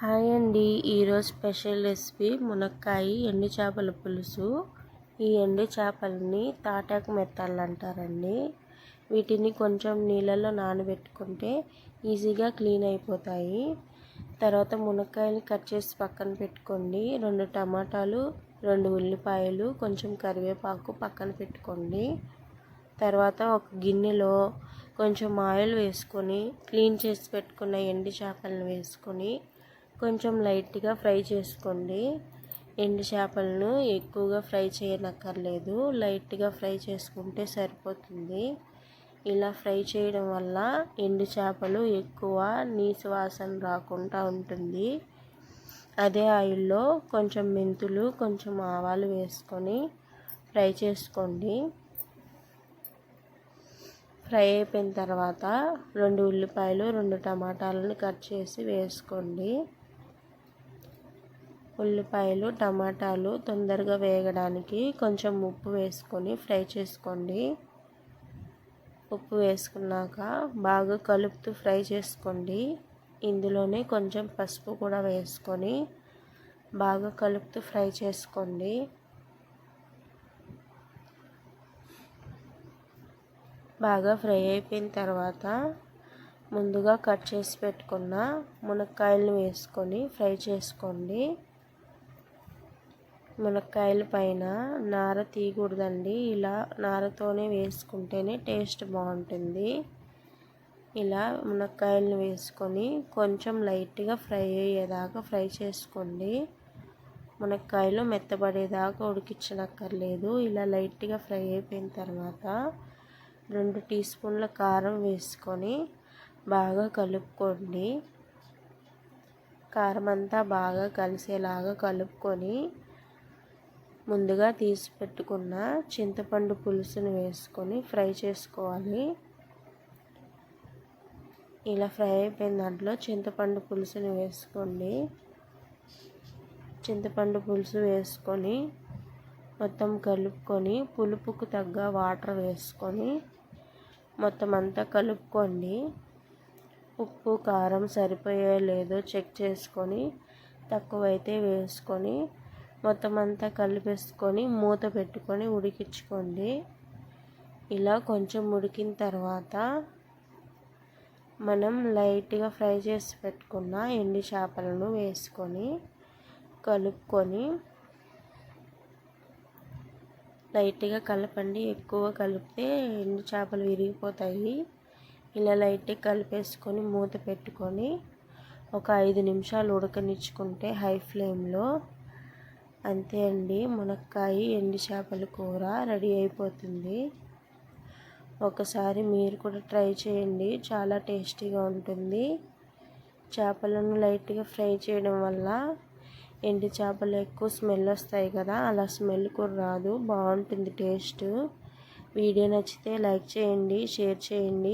Hi అండి. ఈరోజు special recipe మునక్కాయ ఎండు చేపల పులుసు. ఈ ఎండు చేపలని తాటాకు మెత్తాలు అంటారండి. వీటిని కొంచెం నీళ్ళలో నానబెట్టుకుంటే ఈజీగా క్లీన్ అయిపోతాయి. తర్వాత మునక్కాయలు కట్ చేసి పక్కన పెట్టుకోండి. రెండు టమాటాలు రెండు ఉల్లిపాయలు కొంచెం కరివేపాకు పక్కన పెట్టుకోండి. తర్వాత ఒక గిన్నెలో కొంచెం ఆయిల్ వేసుకొని క్లీన్ చేసి పెట్టుకున్న ఎండు చేపలను వేసుకొని కొంచెం లైట్గా ఫ్రై చేసుకోండి. ఎండు చేపలను ఎక్కువగా ఫ్రై చేయనక్కర్లేదు. లైట్గా ఫ్రై చేసుకుంటే సరిపోతుంది. ఇలా ఫ్రై చేయడం వల్ల ఎండు చేపలు ఎక్కువ నీసు వాసన రాకుండా ఉంటుంది. అదే ఆయిల్లో కొంచెం మెంతులు కొంచెం ఆవాలు వేసుకొని ఫ్రై చేసుకోండి. ఫ్రై అయిపోయిన తర్వాత రెండు ఉల్లిపాయలు రెండు టమాటాలను కట్ చేసి వేసుకోండి. ఉల్లిపాయలు టమాటాలు తొందరగా వేగడానికి కొంచెం ఉప్పు వేసుకొని ఫ్రై చేసుకోండి. ఉప్పు వేసుకున్నాక బాగా కలుపుతూ ఫ్రై చేసుకోండి. ఇందులోనే కొంచెం పసుపు కూడా వేసుకొని బాగా కలుపుతూ ఫ్రై చేసుకోండి. బాగా ఫ్రై అయిపోయిన తర్వాత ముందుగా కట్ చేసి పెట్టుకున్న మునక్కాయలను వేసుకొని ఫ్రై చేసుకోండి. మునక్కాయల పైన నార తీయకూడదండి. ఇలా నారతోనే వేసుకుంటేనే టేస్ట్ బాగుంటుంది. ఇలా మునక్కాయలను వేసుకొని కొంచెం లైట్గా ఫ్రై అయ్యేదాకా ఫ్రై చేసుకోండి. మునక్కాయలు మెత్తబడేదాకా ఉడికించనక్కర్లేదు. ఇలా లైట్గా ఫ్రై అయిపోయిన తర్వాత రెండు టీ స్పూన్ల కారం వేసుకొని బాగా కలుపుకోండి. కారం అంతా బాగా కలిసేలాగా కలుపుకొని ముందుగా తీసి పెట్టుకున్న చింతపండు పులుసుని వేసుకొని ఫ్రై చేసుకోవాలి. ఇలా ఫ్రై అయిపోయిన దాంట్లో చింతపండు పులుసుని వేసుకోండి. చింతపండు పులుసు వేసుకొని మొత్తం కలుపుకొని పులుపుకు తగ్గ వాటర్ వేసుకొని మొత్తం అంతా కలుపుకోండి. ఉప్పు కారం సరిపోయే లేదో చెక్ చేసుకొని తక్కువైతే వేసుకొని మొత్తం అంతా కలిపేసుకొని మూత పెట్టుకొని ఉడికించుకోండి. ఇలా కొంచెం ఉడికిన తర్వాత మనం లైట్గా ఫ్రై చేసి పెట్టుకున్న ఎండి చేపలను వేసుకొని కలుపుకొని లైట్గా కలపండి. ఎక్కువ కలిపితే ఎండు చేపలు విరిగిపోతాయి. ఇలా లైట్గా కలిపేసుకొని మూత పెట్టుకొని ఒక ఐదు నిమిషాలు ఉడకనిచ్చుకుంటే హై ఫ్లేమ్లో అంతే అండి. మునక్కాయ ఎండు చేపల కూర రెడీ అయిపోతుంది. ఒకసారి మీరు కూడా ట్రై చేయండి. చాలా టేస్టీగా ఉంటుంది. చేపలను లైట్గా ఫ్రై చేయడం వల్ల ఎండు చేపలు ఎక్కువ స్మెల్ వస్తాయి కదా అలా స్మెల్ కూడా రాదు. బాగుంటుంది టేస్ట్. వీడియో నచ్చితే లైక్ చేయండి షేర్ చేయండి.